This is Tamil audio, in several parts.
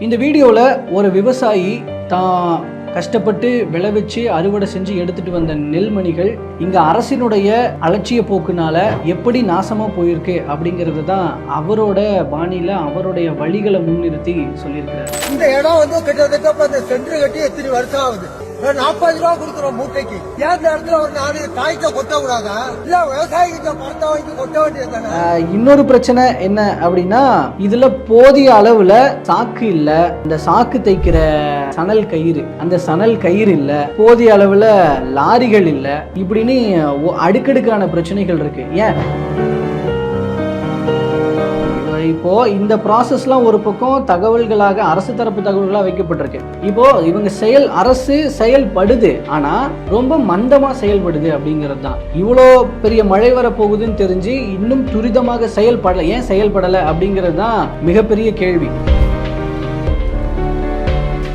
இந்த வீடியோவில் ஒரு விவசாயி தான் கஷ்டப்பட்டு விளைவிச்சு அறுவடை செஞ்சு எடுத்துட்டு வந்த நெல்மணிகள் இங்க அரசினுடைய அலட்சிய போக்குனால எப்படி நாசமா போயிருக்கு அப்படிங்கிறது தான் அவரோட பாணியில அவருடைய வழிகளை முன்னிறுத்தி சொல்லியிருக்கிறார். இந்த இடம் வந்து கிட்டத்தட்ட சென்று கட்டி எத்தனை வருஷம் ஆகுது? நாற்பது ரூபா கொடுக்குறோம் மூட்டைக்கு. ஏன் இடத்துல ஒரு நாலு தாய்க்க கொத்த கூடாதா? இல்ல விவசாயிகிட்ட பணத்தை வாங்கி கொத்த வேண்டியது இன்னொரு பிரச்சனை என்ன அப்படின்னா இதுல போதிய அளவுல சாக்கு இல்ல. இந்த சாக்கு தைக்கிற சணல் கயிறு அந்த சணல் கயிறு இல்ல. போதிய அளவுல லாரிகள் இல்ல. இப்படின்னு அடுக்கடுக்கான பிரச்சனைகள் இருக்கு. ஏன்? இப்போ இந்த ப்ராசஸ்லாம் ஒரு பக்கம் தகவல்களாக அரசு தரப்பு தகவல்களாக வைக்கப்பட்டிருக்கு. இப்போ இவங்க செயல் அரசு செயல்படுது ஆனா ரொம்ப மந்தமா செயல்படுது அப்படிங்கிறது தான் இவ்வளோ பெரிய மழை வர போகுதுன்னு தெரிஞ்சு இன்னும் துரிதமாக செயல்படலை. ஏன் செயல்படலை அப்படிங்கிறது தான் மிகப்பெரிய கேள்வி.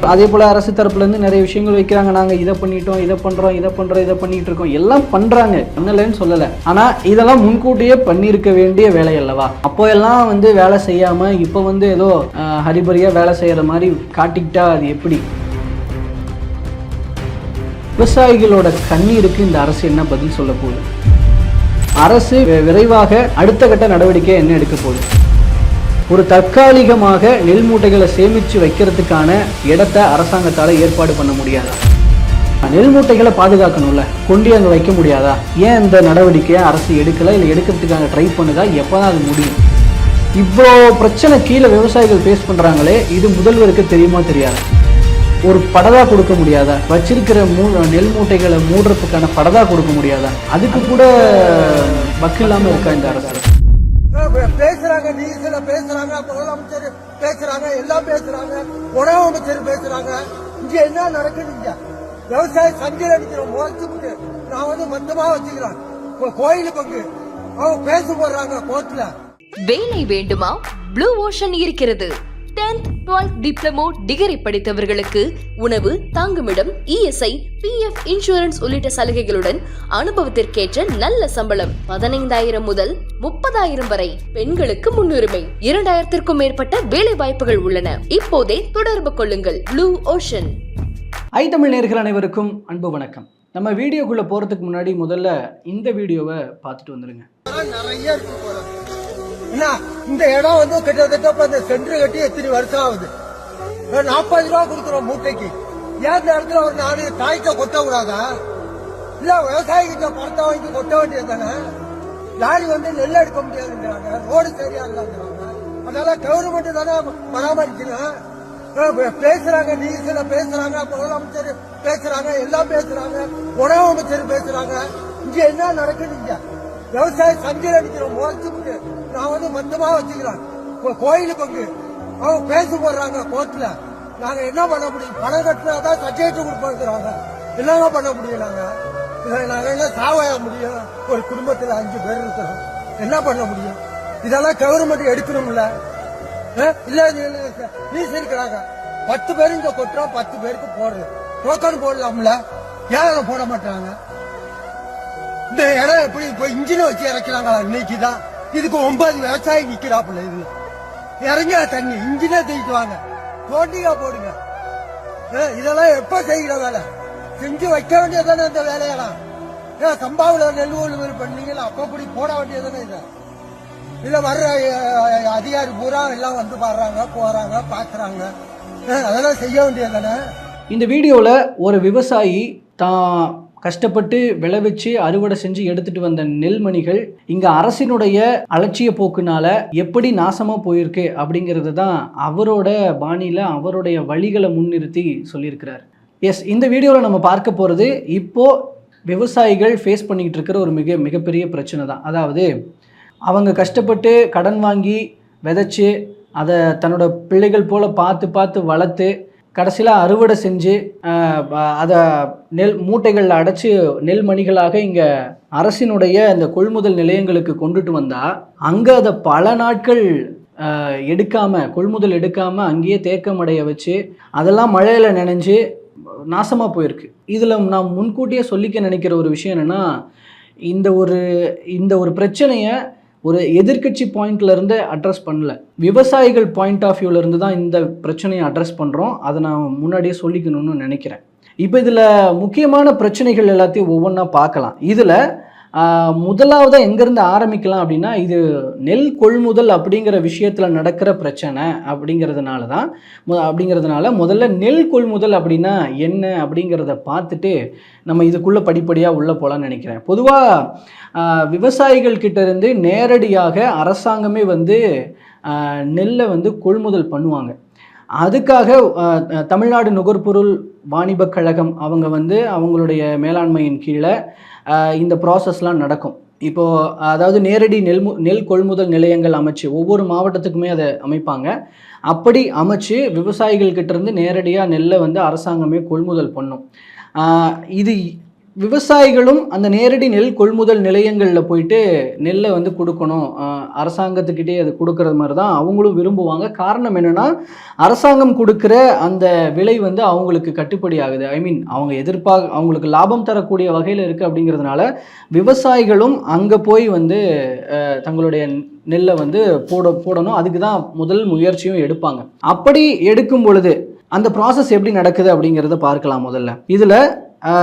அதே போல் அரசு தரப்புலேருந்து நிறைய விஷயங்கள் வைக்கிறாங்க. நாங்கள் இதை பண்ணிட்டோம் இதை பண்ணுறோம் இதை பண்ணுறோம் இதை பண்ணிட்டு இருக்கோம். எல்லாம் பண்ணுறாங்க பண்ணலைன்னு சொல்லலை. ஆனால் இதெல்லாம் முன்கூட்டியே பண்ணியிருக்க வேண்டிய வேலை அல்லவா? அப்போ எல்லாம் வந்து வேலை செய்யாமல் இப்போ வந்து ஏதோ ஹரிபரியாக வேலை செய்கிற மாதிரி காட்டிக்கிட்டா அது எப்படி? விவசாயிகளோட கண்ணீருக்கு இந்த அரசு என்ன பதில் சொல்ல போகுது? அரசு விரைவாக அடுத்த கட்ட நடவடிக்கை என்ன எடுக்க போகுது? ஒரு தற்காலிகமாக நெல் மூட்டைகளை சேமித்து வைக்கிறதுக்கான இடத்தை அரசாங்கத்தால் ஏற்பாடு பண்ண முடியாதா? நெல் மூட்டைகளை பாதுகாக்கணும்ல. கொண்டு அங்கே வைக்க முடியாதா? ஏன் இந்த நடவடிக்கையை அரசு எடுக்கலை? இல்லை எடுக்கிறதுக்காக ட்ரை பண்ணுதா? எப்போ தான் அது முடியும்? இவ்வளோ பிரச்சனை கீழே விவசாயிகள் ஃபேஸ் பண்ணுறாங்களே இது முதல்வருக்கு தெரியுமா தெரியாது? ஒரு படதா கொடுக்க முடியாதா? வச்சிருக்கிற மூ நெல் மூட்டைகளை மூடுறதுக்கான படதா கொடுக்க முடியாதா? அதுக்கு கூட வக்கு இல்லாமல் இருக்கா இந்த அரசு பேசுறாங்க நீ. முதலமைச்சர் பேசுறாங்க எல்லாம் பேசுறாங்க உணவு அமைச்சர் பேசுறாங்க. இங்க என்ன நடக்குது இங்க? விவசாய சந்தையில் அடிக்கிறோம் முறைச்சு நான் வந்து மந்தமா வச்சுக்கிறேன். கோயில் பங்கு அவங்க பேச போடுறாங்க கோர்ட்ல. வேலை வேண்டுமா? ப்ளூ ஓஷன் இருக்கிறது. 10th 12th டிப்ளமோ டிகிரி படித்தவர்களுக்கு உணவு தங்குமிடம் இஎஸ்ஐ பிஎஃப் இன்சூரன்ஸ் உள்ளிட்ட சலுகைகளுடன் அனுபவத்திற்கேற்ற நல்ல சம்பளம் பதினைந்தாயிரம் முதல் முப்பதாயிரம் வரை பெண்களுக்கு முன்னுரிமை. இரண்டாயிரத்திற்கும் மேற்பட்ட வேலை வாய்ப்புகள் உள்ளன. இப்போதே தொடர்பு கொள்ளுங்கள். ப்ளூ ஓஷன் ஐ தமிழ் நேர்கள் அனைவருக்கும் அன்பு வணக்கம். நம்ம வீடியோக்குள்ளே போகிறதுக்கு முன்னாடி முதல்ல இந்த வீடியோவை பார்த்துட்டு வந்துடுங்க இதெல்லாம் நிறைய என்ன இந்த இடம் வந்து கிட்டத்தட்ட இப்ப இந்த சென்டர் கட்டி எத்தனை வருஷம் ஆகுது? நாற்பது ரூபா கொடுக்குறோம் மூட்டைக்கு. ஏன் இந்த இடத்துல ஒரு நாலு தாய்க்க கொத்த கூடாதா இல்ல விவசாயிகிட்ட பணத்தை வாங்கி கொட்ட வேண்டியது தானே லாரி வந்து நெல் எடுக்க முடியாதுன்றாங்க ரோடு சரியா இல்லாங்கிறாங்க அதனால கவர்மெண்ட் தானே பராமரிக்கணும். அஹ் நீ பேசுறாங்க நியூஸ்ல பேசுறாங்க முதலமைச்சர் பேசுறாங்க எல்லாம் பேசுறாங்க உணவு அமைச்சர் பேசுறாங்க. இங்க என்ன நடக்குது இங்க? விவசாய சந்தையில் அடிக்கிற முறைச்சு நான் வந்து மந்தமா வச்சுக்கிறேன். கோயிலுக்கு வந்து அவங்க பேச போடுறாங்க கோர்ட்ல. நாங்க என்ன பண்ண முடியும்? பணம் கட்டினாதான் சர்டிபிகேட் கொடுப்பாங்க என்னங்க பண்ண முடியும் நாங்க? இதை நாங்க என்ன சாவாய முடியும்? ஒரு குடும்பத்துல அஞ்சு பேர் இருக்கிறோம். என்ன பண்ண முடியும்? இதெல்லாம் கவர்மெண்ட் எடுக்கணும்ல. இல்ல நீஸ் இருக்கிறாங்க. பத்து பேர் இங்க கொட்டுறோம் பத்து பேருக்கு போடுறது. டோக்கன் போடலாம்ல. ஏன் போட மாட்டாங்க? இந்த இடம் எப்படி இப்போ இன்ஜினை வச்சு இறக்கிறாங்களா? இன்னைக்குதான். இதுக்கு ஒன்பது விவசாயி நிக்கிறாப்புல இதுல. இறங்க தண்ணி இன்ஜினே தூக்கிட்டு வாங்க. தோண்டியா போடுங்க. ஏ, இதெல்லாம் எப்ப செய்கிற வேலை? செஞ்சு வைக்க வேண்டியதானே இந்த வேலையெல்லாம். ஏன் சம்பாவில் நெல் ஒழுங்கு பண்ணீங்களா அப்ப அப்படி போட வேண்டியதானே இதை? இல்ல வர்ற அதிகாரி பூரா எல்லாம் வந்து பாடுறாங்க போறாங்க பாக்குறாங்க. ஏ, அதெல்லாம் செய்ய வேண்டியதானே இந்த வீடியோவில் ஒரு விவசாயி தான் கஷ்டப்பட்டு விளைவிச்சு அறுவடை செஞ்சு எடுத்துட்டு வந்த நெல்மணிகள் இங்க அரசினுடைய அலட்சிய போக்குனால எப்படி நாசமா போயிருக்கு அப்படிங்கிறது தான் அவரோட பாணியில அவருடைய வழிகளை முன்னிறுத்தி சொல்லியிருக்கிறார். எஸ் இந்த வீடியோவில் நம்ம பார்க்க போகிறது இப்போ விவசாயிகள் ஃபேஸ் பண்ணிக்கிட்டு இருக்கிற ஒரு மிக மிகப்பெரிய பிரச்சனை தான். அதாவது அவங்க கஷ்டப்பட்டு கடன் வாங்கி விதைச்சு அதை தன்னோட பிள்ளைகள் போல் பார்த்து பார்த்து வளர்த்து கடைசியில் அறுவடை செஞ்சு அதை நெல் மூட்டைகளில் அடைச்சி நெல் மணிகளாக இங்கே அரசினுடைய அந்த கொள்முதல் நிலையங்களுக்கு கொண்டுட்டு வந்தால் அங்கே அதை பல நாட்கள் எடுக்காமல் கொள்முதல் எடுக்காமல் அங்கேயே தேக்கமடைய வச்சு அதெல்லாம் மழையில் நனைஞ்சு நாசமாக போயிருக்கு. இதில் நான் முன்கூட்டியே சொல்லிக்க நினைக்கிற ஒரு விஷயம் என்னென்னா இந்த ஒரு இந்த ஒரு பிரச்சனையை ஒரு எதிர்க்கட்சி பாயிண்ட்லேருந்து அட்ரஸ் பண்ணல. விவசாயிகள் பாயிண்ட் ஆஃப் வியூல தான் இந்த பிரச்சனையை அட்ரஸ் பண்ணுறோம் அதை நான் முன்னாடியே சொல்லிக்கணும்னு நினைக்கிறேன். இப்போ இதில் முக்கியமான பிரச்சனைகள் எல்லாத்தையும் ஒவ்வொன்றா பார்க்கலாம். இதில் முதலாவதாக எங்கேருந்து ஆரம்பிக்கலாம் அப்படின்னா இது நெல் கொள்முதல் அப்படிங்கிற விஷயத்தில் நடக்கிற பிரச்சனை அப்படிங்கிறதுனால தான் அப்படிங்கிறதுனால முதல்ல நெல் கொள்முதல் அப்படின்னா என்ன அப்படிங்கிறத பார்த்துட்டு நம்ம இதுக்குள்ளே படிப்படியாக உள்ளே போகலான்னு நினைக்கிறேன். பொதுவாக விவசாயிகள் கிட்டேருந்து நேரடியாக அரசாங்கமே வந்து நெல்லை வந்து கொள்முதல் பண்ணுவாங்க. அதுக்காக தமிழ்நாடு நுகர்பொருள் வாணிபக் கழகம் அவங்க வந்து அவங்களுடைய மேலாண்மையின் கீழே இந்த ப்ராசஸ்லாம் நடக்கும். இப்போது அதாவது நேரடி நெல் மு- நெல் கொள்முதல் நிலையங்கள் அமைச்சு ஒவ்வொரு மாவட்டத்துக்குமே அதை அமைப்பாங்க. அப்படி அமைச்சு விவசாயிகள் கிட்ட இருந்து நேரடியாக நெல்லை வந்து அரசாங்கமே கொள்முதல் பண்ணும். இது விவசாயிகளும் அந்த நேரடி நெல் கொள்முதல் நிலையங்களில் போயிட்டு நெல்லை வந்து கொடுக்கணும். அரசாங்கத்துக்கிட்டே அது கொடுக்கறது மாதிரி தான் அவங்களும் விரும்புவாங்க. காரணம் என்னென்னா அரசாங்கம் கொடுக்குற அந்த விலை வந்து அவங்களுக்கு கட்டுப்படி ஆகுது. ஐ மீன் அவங்க எதிர்பார்க்க அவங்களுக்கு லாபம் தரக்கூடிய வகையில் இருக்குது அப்படிங்கிறதுனால விவசாயிகளும் அங்கே போய் வந்து தங்களுடைய நெல்லை வந்து போட போடணும். அதுக்கு தான் முதல் முயற்சியும் எடுப்பாங்க. அப்படி எடுக்கும் பொழுது அந்த ப்ராசஸ் எப்படி நடக்குது அப்படிங்கிறத பார்க்கலாம் முதல்ல. இதில்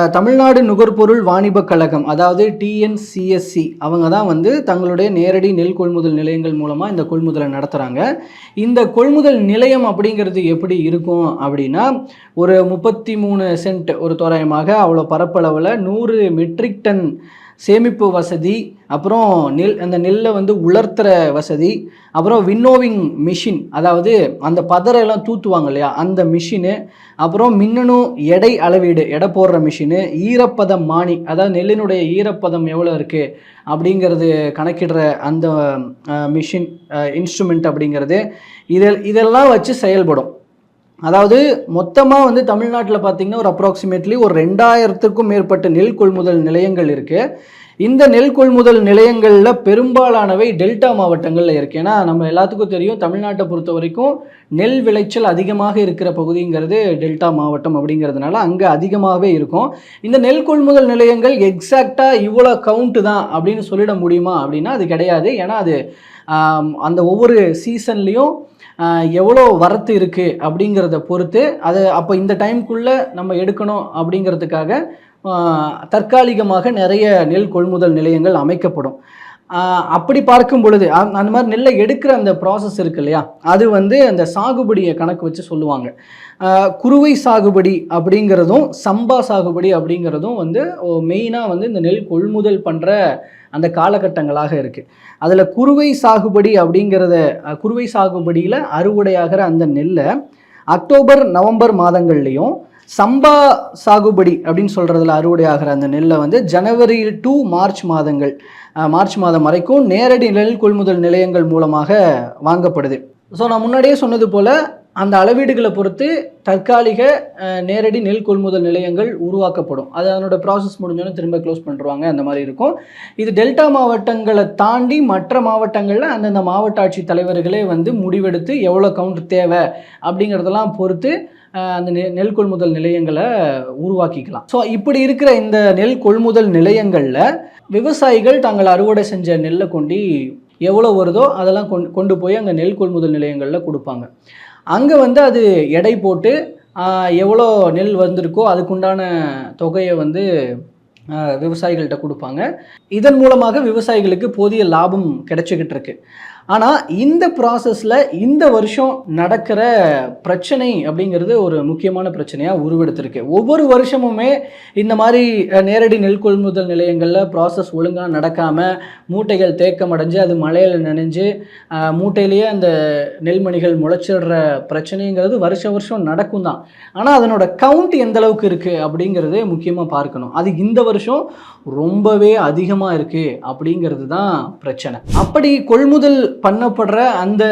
தமிழ்நாடு நுகர்பொருள் வாணிபக் கழகம் அதாவது டிஎன்சிஎஸ்சி அவங்க தான் வந்து தங்களுடைய நேரடி நெல் கொள்முதல் நிலையங்கள் மூலமாக இந்த கொள்முதலை நடத்துகிறாங்க இந்த கொள்முதல் நிலையம் அப்படிங்கிறது எப்படி இருக்கும் அப்படின்னா ஒரு முப்பத்தி மூணு சென்ட் ஒரு தோராயமாக அவ்வளோ பரப்பளவில் நூறு மெட்ரிக் டன் சேமிப்பு வசதி அப்புறம் நெல் அந்த நெல்லை வந்து உலர்த்துற வசதி அப்புறம் வின்னோவிங் மிஷின் அதாவது அந்த பதறையெல்லாம் தூத்துவாங்க இல்லையா அந்த மிஷினு அப்புறம் மின்னணு எடை அளவீடு எடை போடுற மிஷினு ஈரப்பதம் மானி அதாவது நெல்லினுடைய ஈரப்பதம் எவ்வளோ இருக்குது அப்படிங்கிறது கணக்கிடுற அந்த மிஷின் இன்ஸ்ட்ருமெண்ட் அப்படிங்கிறது இதில் இதெல்லாம் வச்சு செயல்படும். அதாவது மொத்தமாக வந்து தமிழ்நாட்டில் பார்த்தீங்கன்னா ஒரு அப்ராக்சிமேட்லி ஒரு ரெண்டாயிரத்துக்கும் மேற்பட்ட நெல் கொள்முதல் நிலையங்கள் இருக்குது இந்த நெல் கொள்முதல் நிலையங்களில் பெரும்பாலானவை டெல்டா மாவட்டங்களில் இருக்குது ஏன்னா நம்ம எல்லாத்துக்கும் தெரியும் தமிழ்நாட்டை பொறுத்த வரைக்கும் நெல் விளைச்சல் அதிகமாக இருக்கிற பகுதிங்கிறது டெல்டா மாவட்டம் அப்படிங்கிறதுனால அங்கே அதிகமாகவே இருக்கும். இந்த நெல் கொள்முதல் நிலையங்கள் எக்ஸாக்டாக இவ்வளோ கவுண்ட்டு தான் அப்படின்னு சொல்லிட முடியுமா அப்படின்னா அது கிடையாது. ஏன்னா அது அந்த ஒவ்வொரு சீசன்லேயும் எவ்வளோ வரத்து இருக்குது அப்படிங்கிறத பொறுத்து அது அப்போ இந்த டைம்குள்ளே நம்ம எடுக்கணும் அப்படிங்கிறதுக்காக தற்காலிகமாக நிறைய நெல் கொள்முதல் நிலையங்கள் அமைக்கப்படும். அப்படி பார்க்கும் பொழுது அந்த அந்த மாதிரி நெல்லை எடுக்கிற அந்த ப்ராசஸ் இருக்கு இல்லையா? அது வந்து அந்த சாகுபடியை கணக்கு வச்சு சொல்லுவாங்க. குறுவை சாகுபடி அப்படிங்கிறதும் சம்பா சாகுபடி அப்படிங்கிறதும் வந்து மெயினாக வந்து இந்த நெல் கொள்முதல் பண்ணுற அந்த காலகட்டங்களாக இருக்குது அதில் குறுவை சாகுபடி அப்படிங்கிறத குறுவை சாகுபடியில் அறுவடையாகிற அந்த நெல்லை அக்டோபர் நவம்பர் மாதங்கள்லேயும் சம்பா சாகுபடி அப்படின்னு சொல்கிறதுல அறுவடையாகிற அந்த நெல்லை வந்து ஜனவரி டு மார்ச் மாதங்கள் மார்ச் மாதம் வரைக்கும் நேரடி நெல் கொள்முதல் நிலையங்கள் மூலமாக வாங்கப்படுது. ஸோ நான் முன்னாடியே சொன்னது போல் அந்த அளவீடுகளை பொறுத்து தற்காலிக நேரடி நெல் கொள்முதல் நிலையங்கள் உருவாக்கப்படும். அது அதனோட ப்ராசஸ் முடிஞ்சோன்னே திரும்ப க்ளோஸ் பண்ணுறாங்க அந்த மாதிரி இருக்கும். இது டெல்டா மாவட்டங்களை தாண்டி மற்ற மாவட்டங்களில் அந்தந்த மாவட்ட ஆட்சித் தலைவர்களே வந்து முடிவெடுத்து எவ்வளோ கவுண்ட் தேவை அப்படிங்கிறதெல்லாம் பொறுத்து அந்த நெ நெல் கொள்முதல் நிலையங்களை உருவாக்கிக்கலாம். ஸோ இப்படி இருக்கிற இந்த நெல் கொள்முதல் நிலையங்களில் விவசாயிகள் தாங்கள் அறுவடை செஞ்ச நெல்லை கொண்டு எவ்வளோ வருதோ அதெல்லாம் கொண்டு கொண்டு போய் அங்கே நெல் கொள்முதல் நிலையங்களில் கொடுப்பாங்க. அங்கே வந்து அது எடை போட்டு எவ்வளோ நெல் வந்திருக்கோ அதுக்குண்டான தொகையை வந்து விவசாயிகள்கிட்ட கொடுப்பாங்க. இதன் மூலமாக விவசாயிகளுக்கு போதிய லாபம் கிடைச்சிக்கிட்டு இருக்கு. ஆனால் இந்த ப்ராசஸில் இந்த வருஷம் நடக்கிற பிரச்சனை அப்படிங்கிறது ஒரு முக்கியமான பிரச்சனையாக உருவெடுத்திருக்கு. ஒவ்வொரு வருஷமுமே இந்த மாதிரி நேரடி நெல் கொள்முதல் நிலையங்களில் ப்ராசஸ் ஒழுங்காக நடக்காமல் மூட்டைகள் தேக்கம் அடைஞ்சு அது மழையில் நனைஞ்சு மூட்டையிலேயே அந்த நெல்மணிகள் முளைச்சிடுற பிரச்சனைங்கிறது வருஷம் வருஷம் நடக்கும் தான். ஆனால் அதனோட கவுண்ட் எந்த அளவுக்கு இருக்குது அப்படிங்கிறது முக்கியமாக பார்க்கணும். அது இந்த வருஷம் ரொம்பவே அதிகமாக இருக்குது அப்படிங்கிறது தான் பிரச்சனை. அப்படி கொள்முதல் பண்ணப்படுற அந்த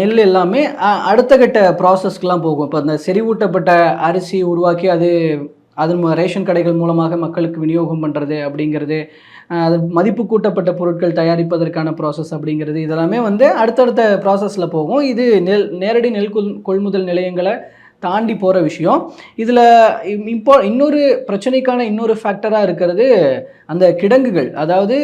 நெல் எல்லாமே அடுத்த கட்ட ப்ராசஸ்க்கெலாம் போகும். இப்போ அந்த செறிவூட்டப்பட்ட அரிசி உருவாக்கி அது அது ரேஷன் கடைகள் மூலமாக மக்களுக்கு விநியோகம் பண்ணுறது அப்படிங்கிறது அது மதிப்பு கூட்டப்பட்ட பொருட்கள் தயாரிப்பதற்கான ப்ராசஸ் அப்படிங்கிறது இதெல்லாமே வந்து அடுத்தடுத்த ப்ராசஸில் போகும். இது நெல் நேரடி நெல் கொள் கொள்முதல் நிலையங்களை தாண்டி போகிற விஷயம். இதில் இப்போ இன்னொரு பிரச்சனைக்கான இன்னொரு ஃபேக்டராக இருக்கிறது அந்த கிடங்குகள். அதாவது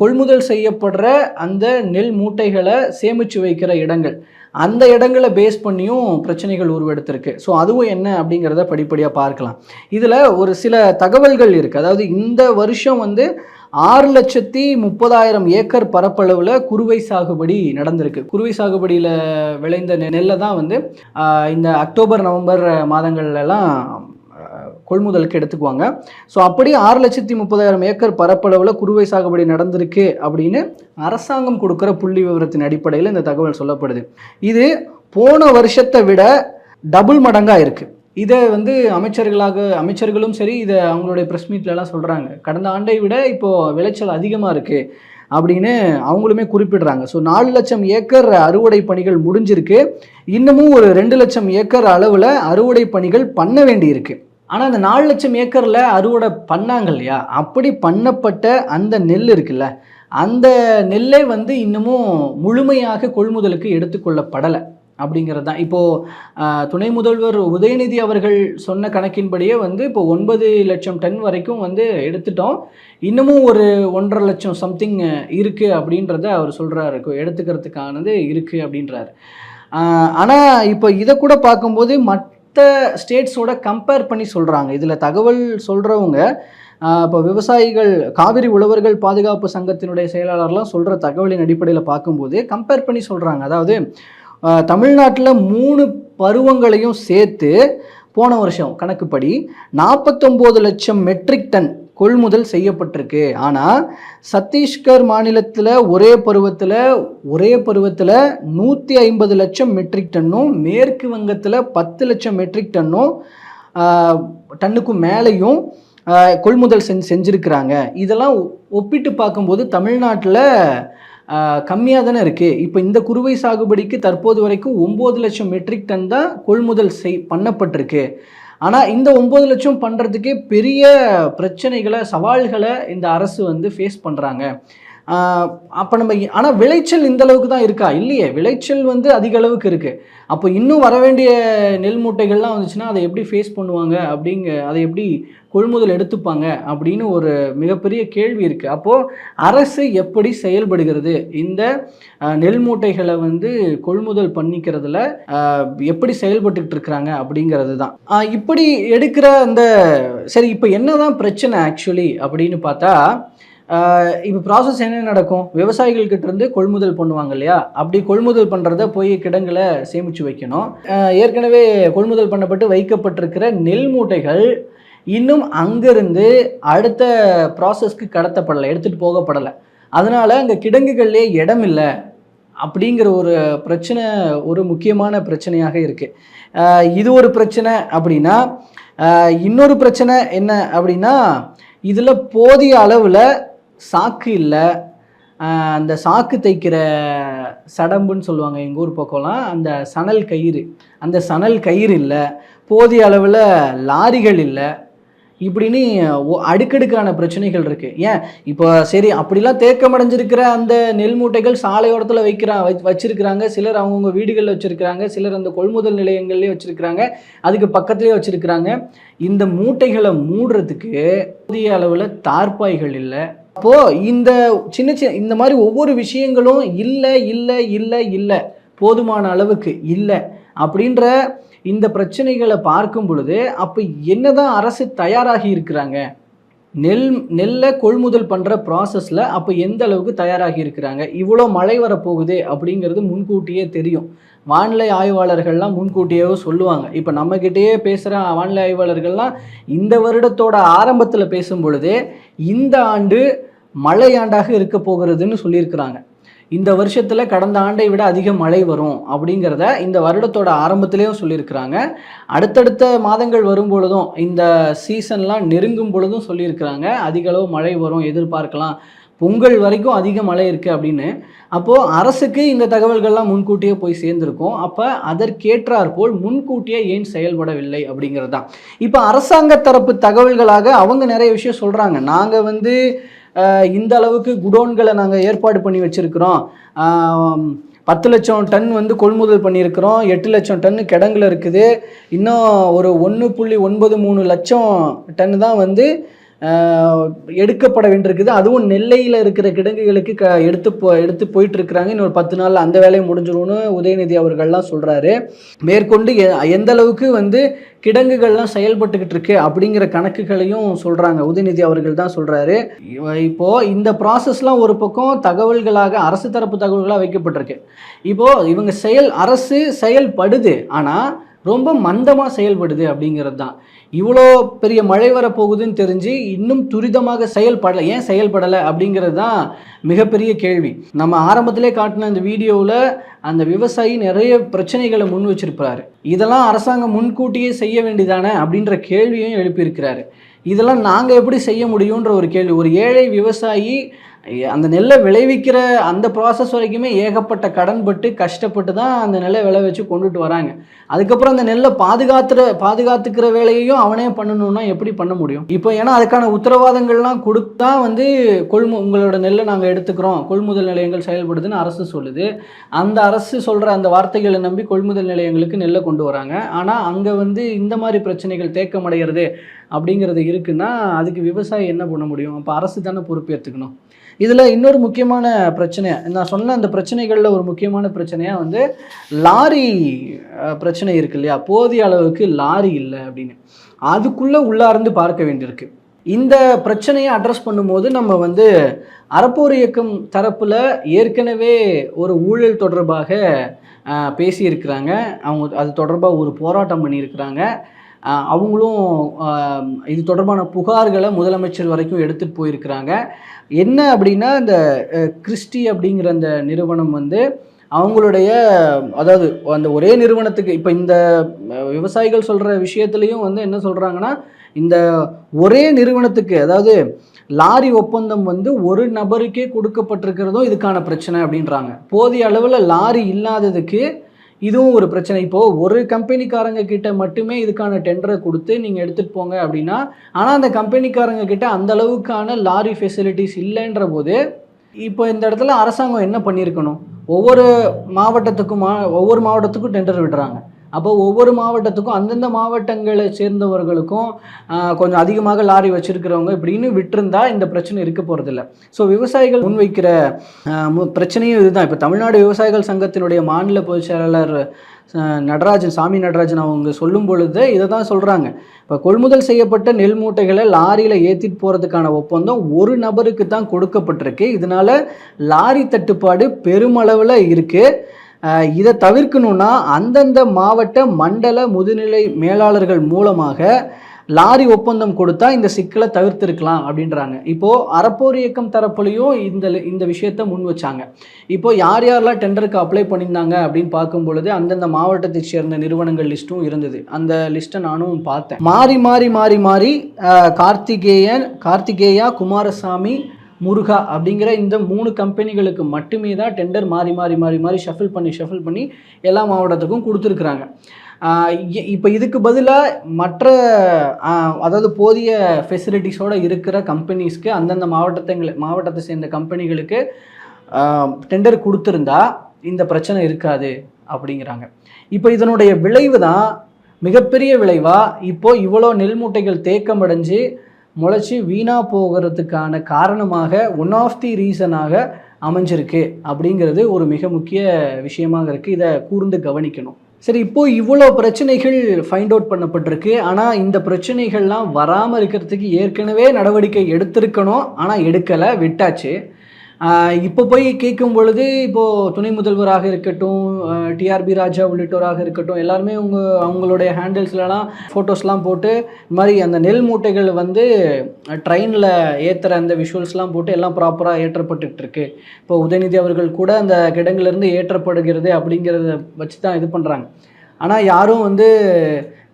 கொள்முதல் செய்யப்படுற அந்த நெல் மூட்டைகளை சேமித்து வைக்கிற இடங்கள். அந்த இடங்களை பேஸ் பண்ணியும் பிரச்சனைகள் உருவெடுத்திருக்கு. ஸோ அதுவும் என்ன அப்படிங்கிறத படிப்படியாக பார்க்கலாம். இதில் ஒரு சில தகவல்கள் இருக்குது அதாவது இந்த வருஷம் வந்து ஆறு லட்சத்தி முப்பதாயிரம் ஏக்கர் பரப்பளவில் குறுவை சாகுபடி நடந்திருக்கு. குறுவை சாகுபடியில் விளைந்த நெ- நெல்லை தான் வந்து இந்த அக்டோபர் நவம்பர் மாதங்கள்லாம் கொள்முதலுக்கு எடுத்துக்குவாங்க. ஸோ அப்படி ஆறு லட்சத்தி முப்பதாயிரம் ஏக்கர் பரப்பளவில் குறுவை சாகுபடி நடந்திருக்கு அப்படின்னு அரசாங்கம் கொடுக்குற புள்ளி விவரத்தின் அடிப்படையில் இந்த தகவல் சொல்லப்படுது. இது போன வருஷத்தை விட டபுள் மடங்காக இருக்குது இதை வந்து அமைச்சர்களாக அமைச்சர்களும் சரி இதை அவங்களுடைய ப்ரெஸ் மீட்லலாம் சொல்கிறாங்க கடந்த ஆண்டை விட இப்போது விளைச்சல் அதிகமாக இருக்குது அப்படின்னு அவங்களுமே குறிப்பிடுறாங்க. ஸோ நாலு லட்சம் ஏக்கர் அறுவடை பணிகள் முடிஞ்சிருக்கு. இன்னமும் ஒரு ரெண்டு லட்சம் ஏக்கர் அளவில் அறுவடை பணிகள் பண்ண வேண்டியிருக்கு. ஆனால் அந்த நாலு லட்சம் ஏக்கரில் அறுவடை பண்ணாங்க இல்லையா? அப்படி பண்ணப்பட்ட அந்த நெல் இருக்குல்ல அந்த நெல்லை வந்து இன்னமும் முழுமையாக கொள்முதலுக்கு எடுத்துக்கொள்ளப்படலை. அப்படிங்கிறது தான். இப்போது துணை முதல்வர் உதயநிதி அவர்கள் சொன்ன கணக்கின்படியே வந்து இப்போ ஒன்பது லட்சம் டன் வரைக்கும் வந்து எடுத்துட்டோம். இன்னமும் ஒரு ஒன்றரை லட்சம் சம்திங் இருக்குது அப்படின்றத அவர் சொல்கிறாரு எடுத்துக்கிறதுக்கானது இருக்குது அப்படின்றாரு. ஆனால் இப்போ இதை கூட பார்க்கும்போது மற்ற ஸ்டேட்ஸோட கம்பேர் பண்ணி சொல்கிறாங்க இதில் தகவல் சொல்கிறவங்க இப்போ விவசாயிகள் காவிரி உழவர்கள் பாதுகாப்பு சங்கத்தினுடைய செயலாளர்லாம் சொல்கிற தகவலின் அடிப்படையில் பார்க்கும்போது கம்பேர் பண்ணி சொல்கிறாங்க அதாவது தமிழ்நாட்டில் மூணு பருவங்களையும் சேர்த்து போன வருஷம் கணக்குப்படி நாற்பத்தொம்போது லட்சம் மெட்ரிக் டன் கொள்முதல் செய்யப்பட்டிருக்கு. ஆனால் சத்தீஸ்கர் மாநிலத்தில் ஒரே பருவத்தில் ஒரே பருவத்தில் நூற்றி ஐம்பது லட்சம் மெட்ரிக் டன்னும் மேற்கு வங்கத்தில் பத்து லட்சம் மெட்ரிக் டன்னும் டன்னுக்கும் மேலேயும் கொள்முதல் செஞ்சு செஞ்சுருக்கிறாங்க. இதெல்லாம் ஒப்பிட்டு பார்க்கும்போது தமிழ்நாட்டில் கம்மியாக தானே இருக்குது இப்போ இந்த குறுவை சாகுபடிக்கு தற்போது வரைக்கும் ஒம்பது லட்சம் மெட்ரிக் டன் தான் கொள்முதல் செய் பண்ணப்பட்டிருக்கு. ஆனால் இந்த ஒம்பது லட்சம் பண்ணுறதுக்கே பெரிய பிரச்சனைகளை சவால்களை இந்த அரசு வந்து ஃபேஸ் பண்ணுறாங்க அப்போ நம்ம ஆனால் விளைச்சல் இந்த அளவுக்கு தான் இருக்கா? இல்லையே. விளைச்சல் வந்து அதிக அளவுக்கு இருக்குது அப்போ இன்னும் வர வேண்டிய நெல் மூட்டைகள்லாம் வந்துச்சுன்னா அதை எப்படி ஃபேஸ் பண்ணுவாங்க? அப்படிங்க அதை எப்படி கொள்முதல் எடுத்துப்பாங்க? அப்படின்னு ஒரு மிகப்பெரிய கேள்வி இருக்குது அப்போது அரசு எப்படி செயல்படுகிறது? இந்த நெல் மூட்டைகளை வந்து கொள்முதல் பண்ணிக்கிறதுல எப்படி செயல்பட்டுக்கிட்டு இருக்கிறாங்க? அப்படிங்கிறது தான். இப்படி எடுக்கிற அந்த சரி இப்போ என்ன தான் பிரச்சனை ஆக்சுவலி அப்படின்னு பார்த்தா இப்போ ப்ராசஸ் என்ன நடக்கும்? விவசாயிகள் இருந்து கொள்முதல் பண்ணுவாங்க இல்லையா? அப்படி கொள்முதல் பண்ணுறத போய் கிடங்களை சேமித்து வைக்கணும். ஏற்கனவே கொள்முதல் பண்ணப்பட்டு வைக்கப்பட்டிருக்கிற நெல் மூட்டைகள் இன்னும் அங்கேருந்து அடுத்த ப்ராசஸ்க்கு கடத்தப்படலை எடுத்துகிட்டு போகப்படலை. அதனால் அங்கே கிடங்குகள்லேயே இடம் இல்லை. அப்படிங்கிற ஒரு பிரச்சனை ஒரு முக்கியமான பிரச்சனையாக இருக்குது இது ஒரு பிரச்சனை அப்படின்னா இன்னொரு பிரச்சனை என்ன அப்படின்னா இதில் போதிய அளவில் சாக்கு இல்லை. அந்த சாக்கு தைக்கிற சடம்புன்னு சொல்லுவாங்க எங்கள் ஊர் பக்கம்லாம் அந்த சணல் கயிறு. அந்த சணல் கயிறு இல்லை. போதிய அளவில் லாரிகள் இல்லை. இப்படின்னு ஒ- அடுக்கடுக்கான பிரச்சனைகள் இருக்குது ஏன்? இப்போ சரி அப்படிலாம் தேக்கமடைஞ்சிருக்கிற அந்த நெல் மூட்டைகள் சாலையோரத்தில் வைக்கிறா வச் வச்சுருக்கிறாங்க. சிலர் அவங்கவுங்க வீடுகளில் வச்சுருக்கிறாங்க. சிலர் அந்த கொள்முதல் நிலையங்கள்லேயே வச்சுருக்கிறாங்க. அதுக்கு பக்கத்துலேயே வச்சுருக்கிறாங்க. இந்த மூட்டைகளை மூடுறதுக்கு போதிய அளவில் தார்ப்பாய்கள் இல்லை. அப்போது இந்த சின்ன சின்ன இந்த மாதிரி ஒவ்வொரு விஷயங்களும் இல்லை இல்லை இல்லை இல்லை போதுமான அளவுக்கு இல்லை அப்படின்ற இந்த பிரச்சனைகளை பார்க்கும் பொழுது அப்போ என்னதான் அரசு தயாராகி இருக்கிறாங்க? நெல் நெல்லை கொள்முதல் பண்ணுற ப்ராசஸில் அப்போ எந்த அளவுக்கு தயாராகி இருக்கிறாங்க? இவ்வளோ மழை வரப்போகுது அப்படிங்கிறது முன்கூட்டியே தெரியும். வானிலை ஆய்வாளர்கள்லாம் முன்கூட்டியே சொல்லுவாங்க. இப்போ நம்மக்கிட்டேயே பேசுகிற வானிலை ஆய்வாளர்கள்லாம் இந்த வருடத்தோட ஆரம்பத்தில் பேசும் பொழுதே இந்த ஆண்டு மழையாண்டாக இருக்க போகிறதுன்னு சொல்லியிருக்கிறாங்க. இந்த வருஷத்தில் கடந்த ஆண்டை விட அதிக மழை வரும் அப்படிங்கிறத இந்த வருடத்தோட ஆரம்பத்திலேயும் சொல்லியிருக்கிறாங்க. அடுத்தடுத்த மாதங்கள் வரும் பொழுதும் இந்த சீசன்லாம் நெருங்கும் பொழுதும் சொல்லியிருக்கிறாங்க. அதிக அளவு மழை வரும் எதிர்பார்க்கலாம். பொங்கல் வரைக்கும் அதிக மழை இருக்குது அப்படின்னு. அப்போது அரசுக்கு இந்த தகவல்கள்லாம் முன்கூட்டியே போய் சேர்ந்துருக்கும். அப்போ அதற்கேற்றார் போல் முன்கூட்டியே ஏன் செயல்படவில்லை அப்படிங்கிறது தான் இப்போ அரசாங்க தரப்பு தகவல்களாக அவங்க நிறைய விஷயம் சொல்கிறாங்க நாங்கள் வந்து இந்த அளவுக்கு குடோன்களை நாங்கள் ஏற்பாடு பண்ணி வச்சுருக்கிறோம். பத்து லட்சம் டன் வந்து கொள்முதல் பண்ணியிருக்கிறோம். எட்டு லட்சம் டன் கிடங்குல இருக்குது. இன்னும் ஒரு ஒன்று புள்ளி ஒன்பது மூணு லட்சம் டன் தான் வந்து எடுக்கப்பட வேண்டியிருக்குது. அதுவும் நெல்லையில் இருக்கிற கிடங்குகளுக்கு க எடுத்து போ எடுத்து போயிட்டு இருக்கிறாங்க இன்னொரு பத்து நாளில் அந்த வேலையை முடிஞ்சிடும்னு உதயநிதி அவர்கள்லாம் சொல்கிறாரு மேற்கொண்டு எ- எந்த அளவுக்கு வந்து கிடங்குகள்லாம் செயல்பட்டுக்கிட்டு இருக்கு அப்படிங்கிற கணக்குகளையும் சொல்கிறாங்க உதயநிதி அவர்கள் தான் சொல்கிறாரு இப்போது இந்த ப்ராசஸ்லாம் ஒரு பக்கம் தகவல்களாக அரசு தரப்பு தகவல்களாக வைக்கப்பட்டிருக்கு. இப்போது இவங்க செயல் அரசு செயல்படுது. ஆனால் ரொம்ப மந்தமாக செயல்படுது அப்படிங்கிறது தான் இவ்வளோ பெரிய மழை வரப்போகுதுன்னு தெரிஞ்சு இன்னும் துரிதமாக செயல்படலை. ஏன் செயல்படலை அப்படிங்கிறது தான் மிகப்பெரிய கேள்வி. நம்ம ஆரம்பத்திலே காட்டின அந்த வீடியோவில் அந்த விவசாயி நிறைய பிரச்சனைகளை முன் வச்சிருப்பாரு. இதெல்லாம் அரசாங்கம் முன்கூட்டியே செய்ய வேண்டியதானே அப்படின்ற கேள்வியும் எழுப்பியிருக்கிறாரு. இதெல்லாம் நாங்கள் எப்படி செய்ய முடியுன்ற ஒரு கேள்வி. ஒரு ஏழை விவசாயி அந்த நெல்லை விளைவிக்கிற அந்த ப்ராசஸ் வரைக்குமே ஏகப்பட்ட கடன்பட்டு கஷ்டப்பட்டு தான் அந்த நெல்லை விளை வச்சு கொண்டுட்டு வராங்க. அதுக்கப்புறம் அந்த நெல்லை பாதுகாத்துற பாதுகாத்துக்கிற வேலையையும் அவனே பண்ணணும்னா எப்படி பண்ண முடியும்? இப்போ ஏன்னா அதுக்கான உத்தரவாதங்கள்லாம் கொடுத்தா வந்து கொள்மு உங்களோட நெல்லை நாங்கள் எடுத்துக்கிறோம். கொள்முதல் நிலையங்கள் செயல்படுதுன்னு அரசு சொல்லுது. அந்த அரசு சொல்கிற அந்த வார்த்தைகளை நம்பி கொள்முதல் நிலையங்களுக்கு நெல்லை கொண்டு வராங்க. ஆனால் அங்கே வந்து இந்த மாதிரி பிரச்சனைகள் தேக்கமடைகிறது அப்படிங்கிறது இருக்குன்னா அதுக்கு விவசாயி என்ன பண்ண முடியும்? அப்போ அரசு தானே பொறுப்பேற்றுக்கணும் இதில் இன்னொரு முக்கியமான பிரச்சனை நான் சொன்ன அந்த பிரச்சனைகளில் ஒரு முக்கியமான பிரச்சனையாக வந்து லாரி பிரச்சனை இருக்கு இல்லையா? போதிய அளவுக்கு லாரி இல்லை அப்படின்னு. அதுக்குள்ளே உள்ளார்ந்து பார்க்க வேண்டியிருக்கு. இந்த பிரச்சனையை அட்ரஸ் பண்ணும்போது நம்ம வந்து அறப்போர் இயக்கம் தரப்பில் ஏற்கனவே ஒரு ஊழல் தொடர்பாக பேசியிருக்கிறாங்க. அவங்க அது தொடர்பாக ஒரு போராட்டம் பண்ணியிருக்கிறாங்க. அவங்களும் இது தொடர்பான புகார்களை முதலமைச்சர் வரைக்கும் எடுத்துகிட்டு போயிருக்கிறாங்க. என்ன அப்படின்னா இந்த கிறிஸ்டி அப்படிங்கிற அந்த நிறுவனம் வந்து அவங்களுடைய அதாவது அந்த ஒரே நிறுவனத்துக்கு இப்போ இந்த விவசாயிகள் சொல்கிற விஷயத்துலையும் வந்து என்ன சொல்கிறாங்கன்னா இந்த ஒரே நிறுவனத்துக்கு அதாவது லாரி ஒப்பந்தம் வந்து ஒரு நபருக்கே கொடுக்கப்பட்டிருக்கிறதும் இதுக்கான பிரச்சனை அப்படின்றாங்க. போதிய அளவில் லாரி இல்லாததுக்கு இதுவும் ஒரு பிரச்சனை. இப்போது ஒரு கம்பெனிக்காரங்க கிட்ட மட்டுமே இதுக்கான டெண்டரை கொடுத்து நீங்கள் எடுத்துகிட்டு போங்க அப்படின்னா ஆனால் அந்த கம்பெனிக்காரங்க கிட்ட அந்த அளவுக்கான லாரி ஃபெசிலிட்டிஸ் இல்லைன்ற போது இப்போ இந்த இடத்துல அரசாங்கம் என்ன பண்ணியிருக்கணும்? ஒவ்வொரு மாவட்டத்துக்கும் மா ஒவ்வொரு மாவட்டத்துக்கும் டெண்டர் விடுறாங்க. அப்போ ஒவ்வொரு மாவட்டத்துக்கும் அந்தந்த மாவட்டங்களை சேர்ந்தவர்களுக்கும் கொஞ்சம் அதிகமாக லாரி வச்சிருக்கிறவங்க இப்படின்னு விட்டுருந்தா இந்த பிரச்சனை இருக்க போகிறதில்ல ஸோ விவசாயிகள் முன்வைக்கிற மு- பிரச்சனையும் இதுதான். இப்போ தமிழ்நாடு விவசாயிகள் சங்கத்தினுடைய மாநில பொதுச் செயலாளர் நடராஜன் சாமி நடராஜன் அவங்க சொல்லும் பொழுது இதை தான் சொல்கிறாங்க இப்போ கொள்முதல் செய்யப்பட்ட நெல் மூட்டைகளை லாரியில் ஏற்றிட்டு போகிறதுக்கான ஒப்பந்தம் ஒரு நபருக்கு தான் கொடுக்கப்பட்டிருக்கு. இதனால லாரி தட்டுப்பாடு பெருமளவில் இருக்குது இதை தவிர்க்கணும்னா அந்தந்த மாவட்ட மண்டல முதுநிலை மேலாளர்கள் மூலமாக லாரி ஒப்பந்தம் கொடுத்தா இந்த சிக்கலை தவிர்த்திருக்கலாம் அப்படின்றாங்க. இப்போது அறப்போர் இயக்கம் தரப்புலையும் இந்த இந்த விஷயத்தை முன் வச்சாங்க. இப்போ யார் யாரெல்லாம் டெண்டருக்கு அப்ளை பண்ணியிருந்தாங்க அப்படின்னு பார்க்கும் பொழுது அந்தந்த மாவட்டத்தை சேர்ந்த நிறுவனங்கள் லிஸ்ட்டும் இருந்தது. அந்த லிஸ்ட்டை நானும் பார்த்தேன். மாறி மாறி மாறி மாறி கார்த்திகேயன் கார்த்திகேயா குமாரசாமி முருகா அப்படிங்கிற இந்த மூணு கம்பெனிகளுக்கு மட்டுமே தான் டெண்டர் மாறி மாறி மாறி மாறி ஷஃபில் பண்ணி ஷஃபில் பண்ணி எல்லா மாவட்டத்துக்கும் கொடுத்துருக்குறாங்க. இப்போ இதுக்கு பதிலாக மற்ற அதாவது போதிய ஃபெசிலிட்டிஸோடு இருக்கிற கம்பெனிஸ்க்கு அந்தந்த மாவட்டத்தை மாவட்டத்தை சேர்ந்த கம்பெனிகளுக்கு டெண்டர் கொடுத்துருந்தா இந்த பிரச்சனை இருக்காது அப்படிங்கிறாங்க. இப்போ இதனுடைய விளைவு தான் மிகப்பெரிய விளைவாக இப்போது இவ்வளோ நெல் மூட்டைகள் தேக்கமடைஞ்சு முளைச்சி வீணாக போகிறதுக்கான காரணமாக ஒன் ஆஃப் தி ரீசனாக அமைஞ்சிருக்கு அப்படிங்கிறது ஒரு மிக முக்கிய விஷயமாக இருக்குது இதை கூர்ந்து கவனிக்கணும். சரி இப்போ இவ்வளோ பிரச்சனைகள் ஃபைண்ட் அவுட் பண்ணப்பட்டிருக்கு. ஆனால் இந்த பிரச்சனைகள்லாம் வராமல் இருக்கிறதுக்கு ஏற்கனவே நடவடிக்கை எடுத்திருக்கணும். ஆனால் எடுக்கலை விட்டாச்சு. இப்போ போய் கேட்கும் பொழுது இப்போது துணை முதல்வராக இருக்கட்டும் டிஆர்பி ராஜா உள்ளிட்டோராக இருக்கட்டும் எல்லாருமே அவங்க அவங்களுடைய ஹேண்டில்ஸ்லலாம் ஃபோட்டோஸ்லாம் போட்டு இந்த மாதிரி அந்த நெல் மூட்டைகள் வந்து ட்ரெயினில் ஏற்றுற அந்த விஷுவல்ஸ்லாம் போட்டு எல்லாம் ப்ராப்பராக ஏற்றப்பட்டுட்டு இருக்கு இப்போ உதயநிதி அவர்கள் கூட அந்த கிடங்கிலிருந்து ஏற்றப்படுகிறது அப்படிங்கிறத வச்சு தான் இது பண்ணுறாங்க ஆனால் யாரும் வந்து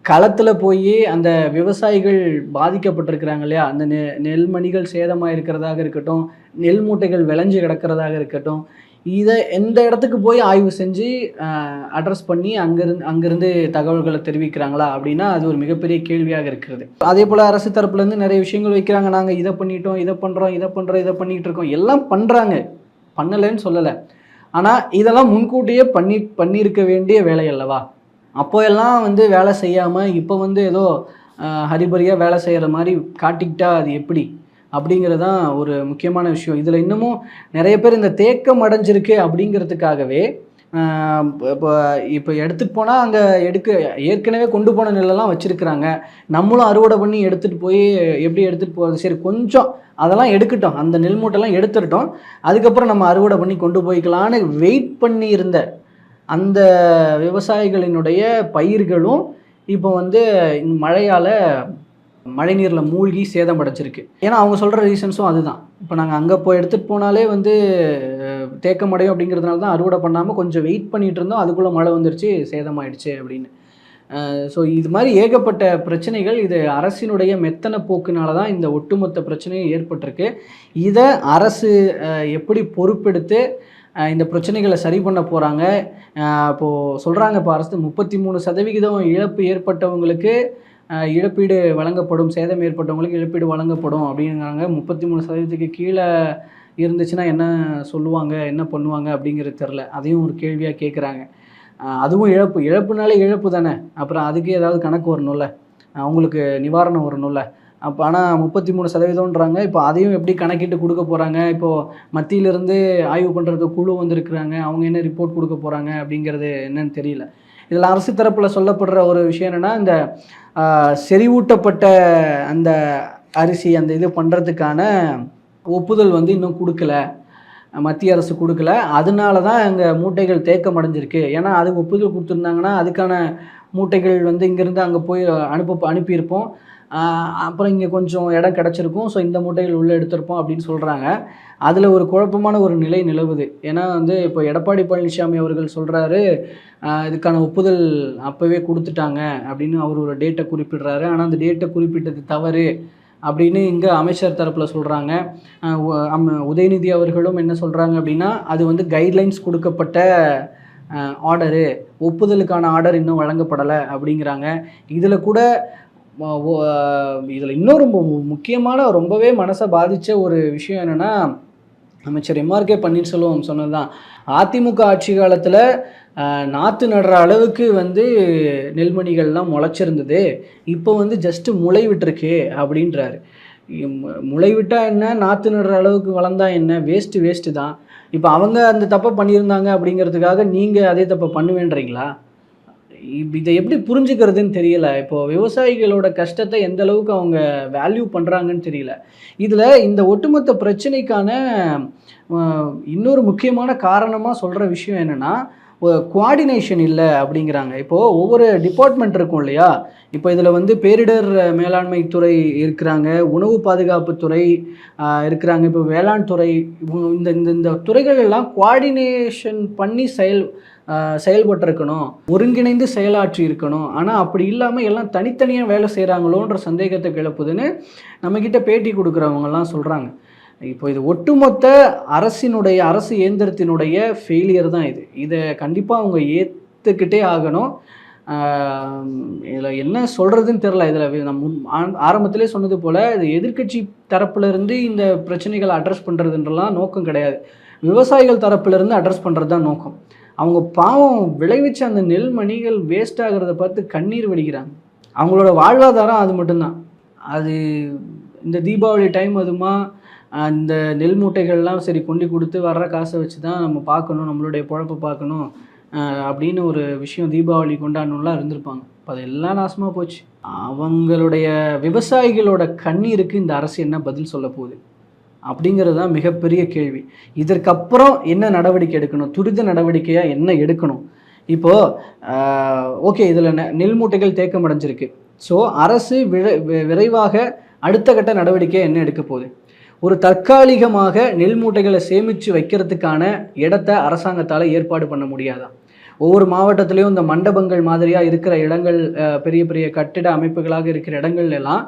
களத்தில் போய் அந்த விவசாயிகள் பாதிக்கப்பட்டிருக்கிறாங்க இல்லையா? அந்த நெ நெல்மணிகள் சேதமாக இருக்கிறதாக இருக்கட்டும் நெல் மூட்டைகள் விளைஞ்சு கிடக்கிறதாக இருக்கட்டும் இதை எந்த இடத்துக்கு போய் ஆய்வு செஞ்சு அட்ரஸ் பண்ணி அங்கேருந்து அங்கேருந்து தகவல்களை தெரிவிக்கிறாங்களா அப்படின்னா அது ஒரு மிகப்பெரிய கேள்வியாக இருக்கிறது. அதே போல் அரசு தரப்புலேருந்து நிறைய விஷயங்கள் வைக்கிறாங்க. நாங்கள் இதை பண்ணிட்டோம் இதை பண்ணுறோம் இதை பண்ணுறோம் இதை பண்ணிகிட்டு இருக்கோம். எல்லாம் பண்ணுறாங்க பண்ணலைன்னு சொல்லலை. ஆனால் இதெல்லாம் முன்கூட்டியே பண்ணி பண்ணியிருக்க வேண்டிய வேலை அல்லவா? அப்போ எல்லாம் வந்து வேலை செய்யாமல் இப்போ வந்து ஏதோ ஹரிபரியாக வேலை செய்கிற மாதிரி காட்டிக்கிட்டா அது எப்படி? அப்படிங்கிறது தான் ஒரு முக்கியமான விஷயம். இதில் இன்னமும் நிறைய பேர் இந்த தேக்கம் அடைஞ்சிருக்கு அப்படிங்கிறதுக்காகவே இப்போ இப்போ எடுத்துகிட்டு போனால் அங்கே எடுக்க ஏற்கனவே கொண்டு போன நெல்லெல்லாம் வச்சுருக்குறாங்க. நம்மளும் அறுவடை பண்ணி எடுத்துகிட்டு போய் எப்படி எடுத்துகிட்டு போகிறது சரி கொஞ்சம் அதெல்லாம் எடுக்கட்டும். அந்த நெல் மூட்டைலாம் எடுத்துட்டோம் அதுக்கப்புறம் நம்ம அறுவடை பண்ணி கொண்டு போய்க்கலான்னு வெயிட் பண்ணி இருந்த அந்த விவசாயிகளினுடைய பயிர்களும் இப்போ வந்து மழையால் மழைநீரில் மூழ்கி சேதம் அடைச்சிருக்கு ஏன்னா அவங்க சொல்கிற ரீசன்ஸும் அதுதான். இப்போ நாங்கள் அங்கே போய் எடுத்துகிட்டு போனாலே வந்து அஹ், தேக்கமடையும் அப்படிங்கிறதுனால தான் அறுவடை பண்ணாமல் கொஞ்சம் வெயிட் பண்ணிகிட்டு இருந்தோம். அதுக்குள்ளே மழை வந்துருச்சு சேதமாயிடுச்சு அப்படின்னு. ஸோ இது மாதிரி ஏகப்பட்ட பிரச்சனைகள் இது அரசினுடைய மெத்தன போக்குனால தான் இந்த ஒட்டுமொத்த பிரச்சனையும் ஏற்பட்டிருக்கு. இதை அரசு எப்படி பொறுப்பெடுத்து இந்த பிரச்சனைகளை சரி பண்ண போகிறாங்க இப்போது சொல்கிறாங்க இப்போ அரசு முப்பத்தி மூணு சதவிகிதம் இழப்பு ஏற்பட்டவங்களுக்கு இழப்பீடு வழங்கப்படும் சேதம் ஏற்பட்டவங்களுக்கு இழப்பீடு வழங்கப்படும் அப்படிங்கிறாங்க. முப்பத்தி மூணு சதவீதத்துக்கு கீழே இருந்துச்சுன்னா என்ன சொல்லுவாங்க என்ன பண்ணுவாங்க அப்படிங்கிறது தெரில அதையும் ஒரு கேள்வியாக கேட்குறாங்க அதுவும் இழப்பு. இழப்புனாலே இழப்பு தானே. அப்புறம் அதுக்கு ஏதாவது கணக்கு வரணும்ல. அவங்களுக்கு நிவாரணம் வரணும்ல. அப்போ ஆனால் முப்பத்தி மூணு சதவீதம்ன்றாங்க. இப்போ அதையும் எப்படி கணக்கிட்டு கொடுக்க போகிறாங்க இப்போது மத்தியிலிருந்து ஆய்வு பண்ணுறது குழு வந்திருக்கிறாங்க. அவங்க என்ன ரிப்போர்ட் கொடுக்க போகிறாங்க அப்படிங்கிறது என்னன்னு தெரியல. இதில் அரசு தரப்பில் சொல்லப்படுற ஒரு விஷயம் என்னென்னா இந்த செறிவூட்டப்பட்ட அந்த அரிசி அந்த இது பண்ணுறதுக்கான ஒப்புதல் வந்து இன்னும் கொடுக்கல. மத்திய அரசு கொடுக்கல. அதனால தான் அங்கே மூட்டைகள் தேக்கம் அடைஞ்சிருக்கு. ஏன்னா அது ஒப்புதல் கொடுத்துருந்தாங்கன்னா அதுக்கான மூட்டைகள் வந்து இங்கேருந்து அங்கே போய் அனுப்ப அனுப்பியிருப்போம். அப்புறம் இங்கே கொஞ்சம் இடம் கிடச்சிருக்கும். ஸோ இந்த மூட்டைகள் உள்ளே எடுத்திருப்போம் அப்படின்னு சொல்கிறாங்க அதில் ஒரு குழப்பமான ஒரு நிலை நிலவுது. ஏன்னா வந்து இப்போ எடப்பாடி பழனிசாமி அவர்கள் சொல்கிறாரு இதுக்கான ஒப்புதல் அப்போவே கொடுத்துட்டாங்க அப்படின்னு அவர் ஒரு டேட்டை குறிப்பிடுறாரு. ஆனால் அந்த டேட்டை குறிப்பிட்டது தவறு அப்படின்னு இங்கே அமைச்சர் தரப்பில் சொல்கிறாங்க உதயநிதி அவர்களும் என்ன சொல்கிறாங்க அப்படின்னா அது வந்து கைட்லைன்ஸ் கொடுக்கப்பட்ட ஆர்டரு ஒப்புதலுக்கான ஆர்டர் இன்னும் வழங்கப்படலை அப்படிங்கிறாங்க. இதில் கூட இதில் இன்னும் ரொம்ப மு- முக்கியமான ரொம்பவே மனசை பாதித்த ஒரு விஷயம் என்னென்னா அமைச்சர் எம்ஆர்கே பன்னீர்செல்வம் சொன்னது தான் அதிமுக ஆட்சி காலத்தில் நாற்று நடுற அளவுக்கு வந்து நெல்மணிகள்லாம் முளைச்சிருந்தது. இப்போ வந்து ஜஸ்ட்டு முளை விட்டுருக்கு அப்படின்றாரு. இம்- முளை விட்டால் என்ன? நாற்று நடுற அளவுக்கு வளர்ந்தா என்ன? வேஸ்ட்டு வேஸ்ட்டு தான். இப்போ அவங்க அந்த தப்பை பண்ணியிருந்தாங்க அப்படிங்கிறதுக்காக நீங்கள் அதே தப்பை பண்ணுவேன்றீங்களா? இதை எப்படி புரிஞ்சுக்கிறதுன்னு தெரியல. இப்போ விவசாயிகளோட கஷ்டத்தை எந்த அளவுக்கு அவங்க வேல்யூ பண்ணுறாங்கன்னு தெரியல. இதில் இந்த ஒட்டுமொத்த பிரச்சனைக்கான இன்னொரு முக்கியமான காரணமாக சொல்கிற விஷயம் என்னென்னா குவாடினேஷன் இல்லை அப்படிங்கிறாங்க. இப்போது ஒவ்வொரு டிபார்ட்மெண்ட் இருக்கும் இல்லையா? இப்போ இதில் வந்து பேரிடர் மேலாண்மை துறை இருக்கிறாங்க உணவு பாதுகாப்பு துறை இருக்கிறாங்க. இப்போ வேளாண் துறை இந்த இந்த இந்த துறைகள் எல்லாம் குவாடினேஷன் பண்ணி செயல் செயல்பட்டிருக்கணும். ஒருங்கிணைந்து செயலாற்றி இருக்கணும். ஆனால் அப்படி இல்லாமல் எல்லாம் தனித்தனியாக வேலை செய்கிறாங்களோன்ற சந்தேகத்தை கிளப்புதுன்னு நம்மக்கிட்ட பேட்டி கொடுக்குறவங்கலாம் சொல்கிறாங்க இப்போ இது ஒட்டுமொத்த அரசினுடைய அரசு இயந்திரத்தினுடைய ஃபெயிலியர் தான் இது. இதை கண்டிப்பாக அவங்க ஏற்றுக்கிட்டே ஆகணும். இதில் என்ன சொல்கிறதுன்னு தெரில இதில் நம்ம முன் ஆரம்பத்திலே சொன்னது போல் இது எதிர்க்கட்சி தரப்புலேருந்து இந்த பிரச்சனைகளை அட்ரஸ் பண்ணுறதுன்றலாம் நோக்கம் கிடையாது. விவசாயிகள் தரப்புலேருந்து அட்ரஸ் பண்ணுறது தான் நோக்கம். அவங்க பாவம் விளைவிச்ச அந்த நெல் மணிகள் வேஸ்ட் ஆகிறத பார்த்து கண்ணீர் வடிக்கிறாங்க. அவங்களோட வாழ்வாதாரம் அது மட்டும்தான். அது இந்த தீபாவளி டைம் அதுமா அந்த நெல் மூட்டைகள்லாம் சரி கொண்டு கொடுத்து வர்ற காசை வச்சு தான் நம்ம பார்க்கணும் நம்மளுடைய பொழப்பை பார்க்கணும் அப்படின்னு ஒரு விஷயம் தீபாவளி கொண்டாடணும்லாம் இருந்திருப்பாங்க. இப்போ அதெல்லாம் நாசமாக போச்சு. அவங்களுடைய விவசாயிகளோட கண்ணீருக்கு இந்த அரசு என்ன பதில் சொல்ல போகுது? அப்படிங்கிறது தான் மிகப்பெரிய கேள்வி. இதற்கப்புறம் என்ன நடவடிக்கை எடுக்கணும்? துரித நடவடிக்கையாக என்ன எடுக்கணும்? இப்போது ஓகே இதில் நெல் மூட்டைகள் தேக்கம் அடைஞ்சிருக்கு. ஸோ அரசு விரைவாக அடுத்த கட்ட நடவடிக்கை என்ன எடுக்க போகுது? ஒரு தற்காலிகமாக நெல் மூட்டைகளை சேமித்து வைக்கிறதுக்கான இடத்த அரசாங்கத்தால் ஏற்பாடு பண்ண முடியாதா? ஒவ்வொரு மாவட்டத்திலையும் இந்த மண்டபங்கள் மாதிரியாக இருக்கிற இடங்கள் பெரிய பெரிய கட்டிட அமைப்புகளாக இருக்கிற இடங்கள்லாம்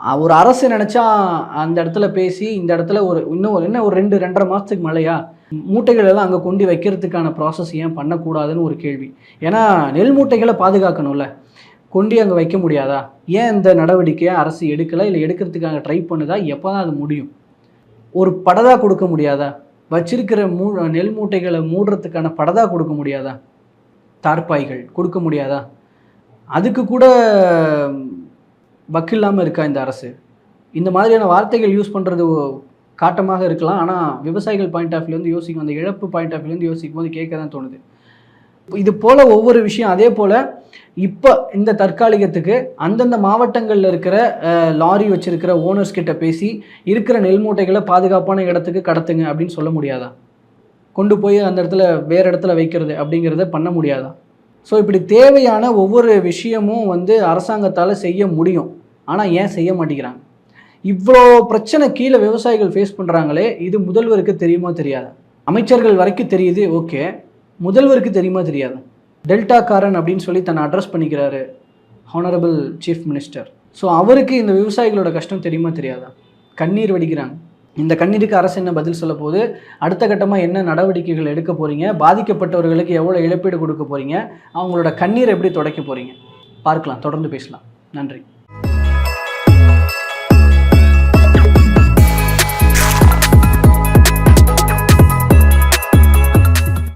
ஒரு அரசு நினச்சா அந்த இடத்துல பேசி இந்த இடத்துல ஒரு இன்னும் ஒரு- என்ன ஒரு ரெண்டு ரெண்டரை மாதத்துக்கு மழையா மூட்டைகள் எல்லாம் அங்கே கொண்டு வைக்கிறதுக்கான ப்ராசஸ் ஏன் பண்ணக்கூடாதுன்னு ஒரு கேள்வி. ஏன்னா நெல் மூட்டைகளை பாதுகாக்கணும்ல. கொண்டு அங்கே வைக்க முடியாதா? ஏன் இந்த நடவடிக்கையை அரசு எடுக்கலை? இல்லை எடுக்கிறதுக்காக ட்ரை பண்ணுதா? எப்போ தான் அது முடியும்? ஒரு படதா கொடுக்க முடியாதா? வச்சிருக்கிற மூ நெல் மூட்டைகளை மூடுறதுக்கான படதா கொடுக்க முடியாதா? தார்பாய்கள் கொடுக்க முடியாதா? அதுக்கு கூட வக்கு இல்லாமல் இருக்கா இந்த அரசு? இந்த மாதிரியான வார்த்தைகள் யூஸ் பண்ணுறது காட்டமாக இருக்கலாம். ஆனால் விவசாயிகள் பாயிண்ட் ஆஃப் வியூலேருந்து யோசிக்கும் அந்த இழப்பு பாயிண்ட் ஆஃப் வியூலேருந்து யோசிக்கும் போது கேட்க தான் தோணுது. இது போல் ஒவ்வொரு விஷயம் அதே போல் இப்போ இந்த தற்காலிகத்துக்கு அந்தந்த மாவட்டங்களில் இருக்கிற லாரி வச்சிருக்கிற ஓனர்ஸ் கிட்ட பேசி இருக்கிற நெல் மூட்டைகளை பாதுகாப்பான இடத்துக்கு கடத்துங்க அப்படின்னு சொல்ல முடியாதா? கொண்டு போய் அந்த இடத்துல வேறு இடத்துல வைக்கிறது அப்படிங்கிறத பண்ண முடியாதா? ஸோ இப்படி தேவையான ஒவ்வொரு விஷயமும் வந்து அரசாங்கத்தால் செய்ய முடியும். ஆனால் ஏன் செய்ய மாட்டேங்கிறாங்க? இவ்வளோ பிரச்சனை கீழே விவசாயிகள் ஃபேஸ் பண்ணுறாங்களே இது முதல்வருக்கு தெரியுமா தெரியாது? அமைச்சர்கள் வரைக்கும் தெரியுது ஓகே. முதல்வருக்கு தெரியுமா தெரியாது? டெல்டா காரன் அப்படின்னு சொல்லி தன்னை அட்ரஸ் பண்ணிக்கிறாரு ஹானரபிள் சீஃப் மினிஸ்டர் ஸோ அவருக்கு இந்த விவசாயிகளோட கஷ்டம் தெரியுமா தெரியாதா? கண்ணீர் வடிக்கிறாங்க. இந்த கண்ணீருக்கு அரசு என்ன பதில் சொல்ல போது அடுத்த கட்டமாக என்ன நடவடிக்கைகள் எடுக்க போகிறீங்க பாதிக்கப்பட்டவர்களுக்கு எவ்வளோ இழப்பீடு கொடுக்க போகிறீங்க அவங்களோட கண்ணீர் எப்படி துடைக்க போகிறீங்க பார்க்கலாம் தொடர்ந்து பேசலாம். நன்றி.